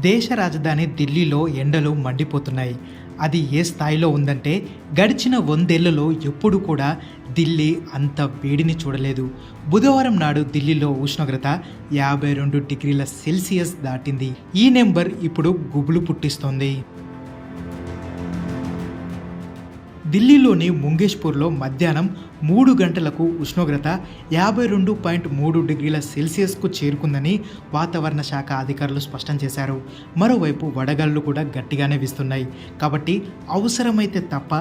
దేశ రాజధాని ఢిల్లీలో ఎండలు మండిపోతున్నాయి. అది ఏ స్థాయిలో ఉందంటే గడిచిన వందేళ్ళలో ఎప్పుడు కూడా ఢిల్లీ అంత వేడిని చూడలేదు. బుధవారం నాడు ఢిల్లీలో ఉష్ణోగ్రత యాభై రెండు డిగ్రీల సెల్సియస్ దాటింది. ఈ నెంబర్ ఇప్పుడు గుబులు పుట్టిస్తోంది. ఢిల్లీలోని ముంగేష్పూర్లో మధ్యాహ్నం మూడు గంటలకు ఉష్ణోగ్రత యాభై రెండు పాయింట్ మూడు డిగ్రీల సెల్సియస్కు చేరుకుందని వాతావరణ శాఖ అధికారులు స్పష్టం చేశారు. మరోవైపు వడగళ్ళు కూడా గట్టిగానే వీస్తున్నాయి. కాబట్టి అవసరమైతే తప్ప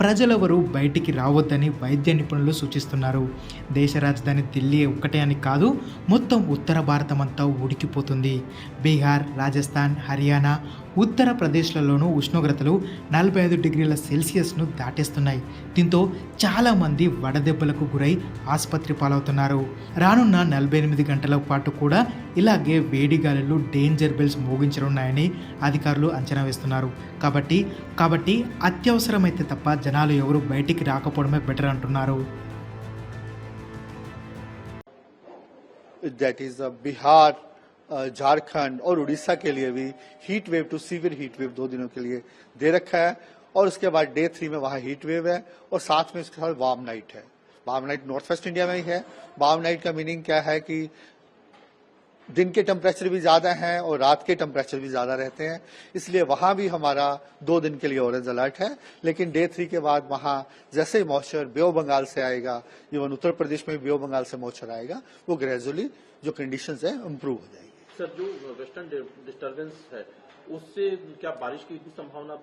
ప్రజలెవరూ బయటికి రావద్దని వైద్య నిపుణులు సూచిస్తున్నారు. దేశ రాజధాని ఢిల్లీ ఒక్కటే అని కాదు మొత్తం ఉత్తర భారతం అంతా ఉడికిపోతుంది. బీహార్ రాజస్థాన్ హర్యానా ఉత్తరప్రదేశ్లలోనూ ఉష్ణోగ్రతలు నలభై ఐదు డిగ్రీల సెల్సియస్ను దాటి దాటేస్తున్నాయి దీంతో చాలామంది వడదెబ్బలకు గురై ఆసుపత్రి పాలవుతున్నారు రానున్న నలభై ఎనిమిది గంటల పాటు కూడా ఇలాగే వేడి గాలులు డేంజర్ బెల్స్ మోగించనున్నాయని అధికారులు అంచనా వేస్తున్నారు కాబట్టి కాబట్టి అత్యవసరమైతే తప్ప జనాలు ఎవరు బయటికి రాకపోవడమే బెటర్ అంటున్నారు that is uh, Bihar, uh, Jharkhंड और उड़ीसा के लिए भी heat wave to severe heat wave दो दिनों के लिए दे रखा है और उसके बाद डे थ्री में वहाँ हीट वेव है और साथ में उसके साथ वार्म नाइट है। Warm night north west India में ही है। वार्म नाइट का मीनिंग क्या है कि दिन के टेम्परेचर भी ज़्यादा हैं और रात के टेम्परेचर भी ज़्यादा रहते हैं। इसलिए वहाँ भी हमारा दो दिन के लिए ऑरेंज अलर्ट है। लेकिन डे थ्री के बाद वहाँ जैसे ही मॉइस्चर बे ऑफ़ बंगाल से आएगा इवन उत्तर प्रदेश में भी बंगाल से मॉइस्चर आएगा, वो ग्रेजुअली जो कंडीशंस है इम्प्रूव हो जाएगी। सर जो वेस्टर्न डिस्टर्बेंस है उससे क्या बारिश की भी संभावना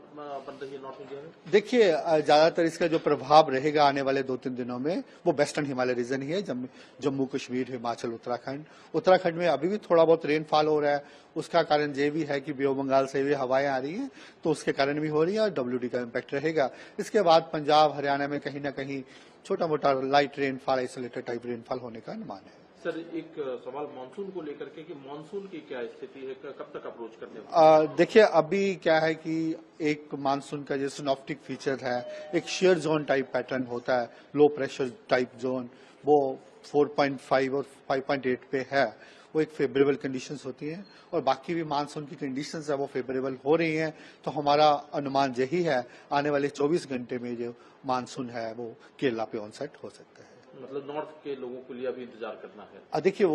बन रही है नॉर्थ इंडिया में? देखिए ज़्यादातर इसका जो प्रभाव रहेगा आने वाले दो तीन दिनों में, वो वेस्टर्न हिमालय रीजन ही है, जम्मू जम्मू कश्मीर, हिमाचल, उत्तराखंड। उत्तराखंड में अभी भी थोड़ा बहुत रेनफॉल हो रहा है। उसका कारण ये भी है कि बे बंगाल से भी हवाएँ आ रही हैं तो उसके कारण भी हो रही है और डब्ल्यूडी का इम्पैक्ट रहेगा। इसके बाद पंजाब, हरियाणा में कहीं ना कहीं छोटा मोटा light rainfall isolated type rainfall होने का अनुमान है। सर, एक सवाल मानसून को लेकर के कि मानसून की क्या स्थिति है? कब तक अप्रोच करने देखिए, अभी क्या है कि एक मानसून का जो सिनॉप्टिक फीचर है, एक शेयर जोन टाइप पैटर्न होता है लो प्रेशर टाइप जोन वो 4.5 और 5.8 पे है, वो एक फेवरेबल कंडीशंस होती हैं, और बाकी भी मानसून की कंडीशंस है, वो फेवरेबल हो रही हैं तो हमारा अनुमान यही है, आने वाले 24 घंटे में जो मानसून है, वो केरला पे ऑनसेट हो सकता है। मतलब नॉर्थ के लोगों के लिए अभी इंतज़ार करना है। देखिए